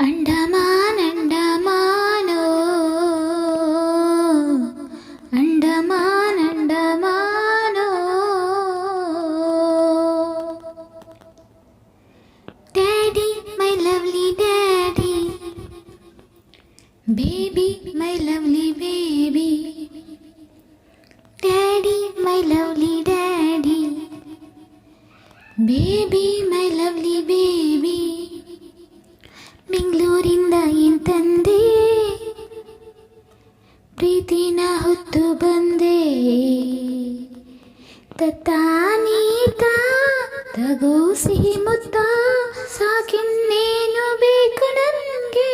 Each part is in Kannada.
అండమాన్ అండమానో. Andaman అండమానో. Daddy my lovely daddy. Baby my lovely baby. Daddy my lovely daddy. Baby my lovely baby. ಬೆಂಗಳೂರಿಂದ ಏನ್ ತಂದೆ ಪ್ರೀತಿನ ಹೊತ್ತು ಬಂದೆ ತತ್ತಾನೀತ ತಗೋ ಸಿಹಿ ಮುತ್ತ ಸಾಕಿನ್ನೇನು ಬೇಕು ನನ್ಗೆ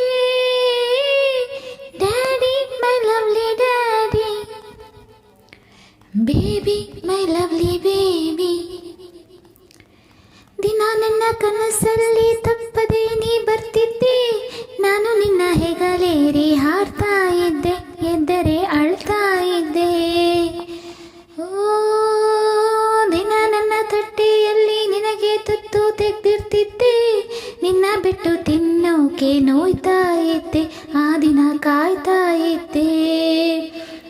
daddy my lovely daddy baby my lovely baby ದಿನ ನನ್ನ ಕನಸಲ್ಲಿ ತಪ್ಪದೆ ಇದ್ದೆ ಆ ದಿನ ಕಾಯ್ತಾ ಇದ್ದೆ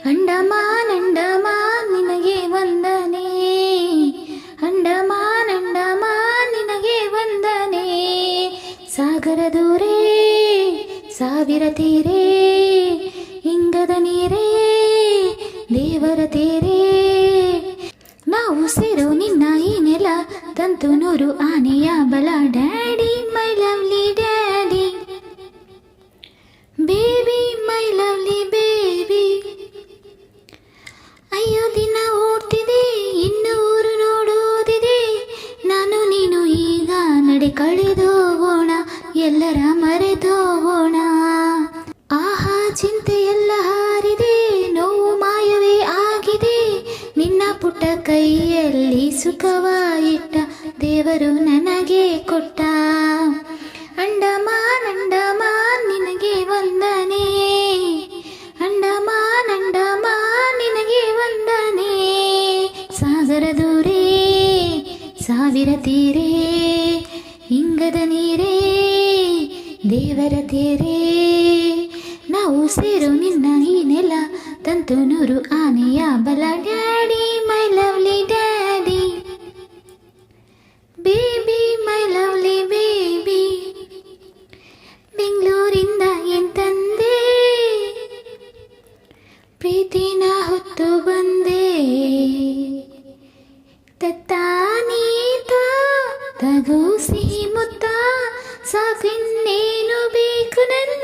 ಅಂಡಮಾನ್ ಅಂಡಮಾನ್ ನಿನಗೆ ವಂದನೆ. ಅಂಡಮಾನ್ ಅಂಡಮಾನ್ ನಿನಗೆ ವಂದನೆ. ಸಾಗರ ದೂರೇ, ಸಾವಿರ ತೀರೇ, ಇಂಗದ ನೀರೇ, ದೇವರ ತೇರೇ. ನಾವು ಸೇರೋ ನಿನ್ನ ಈ ನೆಲ, ತಂತು ನೂರು ಆನೆಯ ಬಲ. ಡ್ಯಾಡಿ, ಮೈ ಲವ್ಲಿ ಕಳೆದೋಗೋಣ, ಎಲ್ಲರ ಮರೆತೋಗೋಣ. ಆಹಾ, ಚಿಂತೆ ಎಲ್ಲ ಹಾರಿದೆ, ನೋವು ಮಾಯವೇ ಆಗಿದೆ. ನಿನ್ನ ಪುಟ್ಟ ಕೈಯಲ್ಲಿ ಸುಖವಾಗಿಟ್ಟ ದೇವರು ನನಗೆ ಕೊಟ್ಟ. ಅಂಡಮಾನ್ ಅಂಡಮಾನ್, ನಿನಗೆ ವಂದನೆ. ಅಂಡಮಾನ್ ಅಂಡಮಾನ್, ನಿನಗೆ ವಂದನೆ. ಸಾಗರ ದೂರೇ, ಸಾವಿರ ತೀರೇ. ಇಂಗದ ನೀರೇ ದೇವರ ತೇರೇ. ನಾವು ಸೇರು ನಿನ್ನ ಈ ನೆಲ ತಂತು ನೂರು ಆನೆಯ ಬಲ ಡ್ಯಾಡಿ ಸಾಕಿನ್ನೇನು ಬೇಕು ನನ್ನ